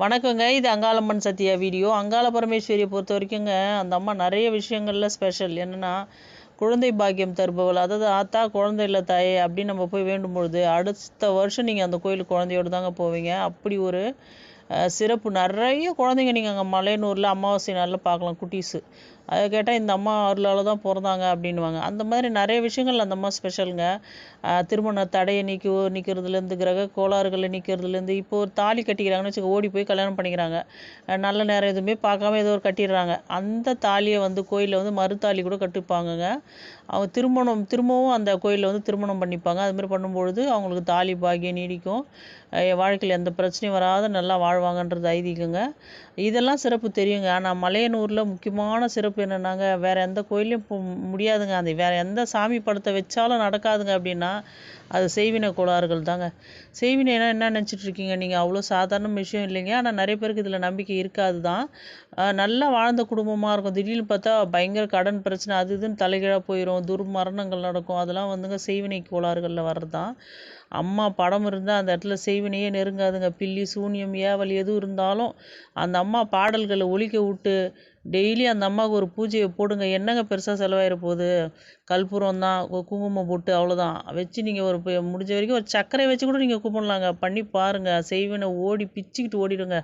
வணக்கங்க. இது அங்காளம்மன் சத்யா வீடியோ. அங்காள பரமேஸ்வரியை பொறுத்த வரைக்குங்க அந்த அம்மா நிறைய விஷயங்கள்ல ஸ்பெஷல் என்னென்னா குழந்தை பாக்கியம் தருபவள். அதாவது ஆத்தா குழந்தை இல்லை தாயே அப்படின்னு நம்ம போய் வேண்டும் பொழுது அடுத்த வருஷம் நீங்கள் அந்த கோயிலுக்கு குழந்தையோடு தாங்க போவீங்க. அப்படி ஒரு சிறப்பு. நிறைய குழந்தைங்க நீங்கள் அங்கே மலையனூரில் அமாவாசை நாளில் பார்க்கலாம் குட்டீஸு. அதை கேட்டால் இந்த அம்மா அருளால் தான் பிறந்தாங்க அப்படின்வாங்க அந்த மாதிரி நிறைய விஷயங்கள் அந்த அம்மா ஸ்பெஷலுங்க திருமண தடையை நீக்கி நிற்கிறதுலேருந்து கிரக கோளாறுகளை நிற்கிறதுலேருந்து இப்போ ஒரு தாலி கட்டிக்கிறாங்கன்னு வச்சுக்க ஓடி போய் கல்யாணம் பண்ணிக்கிறாங்க. நல்ல நேரம் எதுவுமே பார்க்காம ஏதோ ஒரு கட்டிடுறாங்க. அந்த தாலியை வந்து கோயிலில் வந்து மறுதாலி கூட கட்டிப்பாங்கங்க. அவங்க திருமணம் திரும்பவும் அந்த கோயிலில் வந்து திருமணம் பண்ணிப்பாங்க. அதுமாதிரி பண்ணும்பொழுது அவங்களுக்கு தாலி பாக்கியம் நீடிக்கும். வாழ்க்கையில் எந்த பிரச்சனையும் வராத நல்லா வாழ்வாங்கன்றது ஐதீகங்க. இதெல்லாம் சிறப்பு தெரியுங்க. ஆனால் மலையனூரில் முக்கியமான சிறப்பு என்னென்னாங்க வேறு எந்த கோயிலையும் முடியாதுங்க. அந்த வேறு எந்த சாமி படத்தை வச்சாலும் நடக்காதுங்க அப்படின்னா அது செய்வினை கோளாறுகள் தாங்க. செய்வினைனா என்ன நினச்சிட்டு இருக்கீங்க? நீங்கள் அவ்வளோ சாதாரண விஷயம் இல்லைங்க. ஆனால் நிறைய பேருக்கு இதில் நம்பிக்கை இருக்காது தான். நல்லா வாழ்ந்த குடும்பமாக இருக்கும். திடீர்னு பார்த்தா பயங்கர கடன் பிரச்சனை அது இதுன்னு தலைகீழாக போயிடும் துர்மரணங்கள் நடக்கும். அதெல்லாம் வந்துங்க செய்வினை கோளாறுகளில் வர்றது தான். அம்மா படம் இருந்தால் அந்த இடத்துல செய்வினையே நெருங்காதுங்க. பில்லி சூனியம் ஏவல் எது இருந்தாலும் அந்த அம்மா பாடல்களை ஒழிக்க விட்டு டெய்லி அந்த அம்மாவுக்கு ஒரு பூஜையை போடுங்க. என்னங்க பெருசாக செலவாயிட போகுது? கற்பூரம் தான் குங்குமம் போட்டு அவ்வளோதான் வச்சு நீங்கள் ஒரு முடிஞ்ச வரைக்கும் ஒரு சர்க்கரை வச்சு கூட நீங்கள் கும்பிட்லாங்க. பண்ணி பாருங்கள் செய்வினை ஓடி பிச்சுக்கிட்டு ஓடிடுங்க.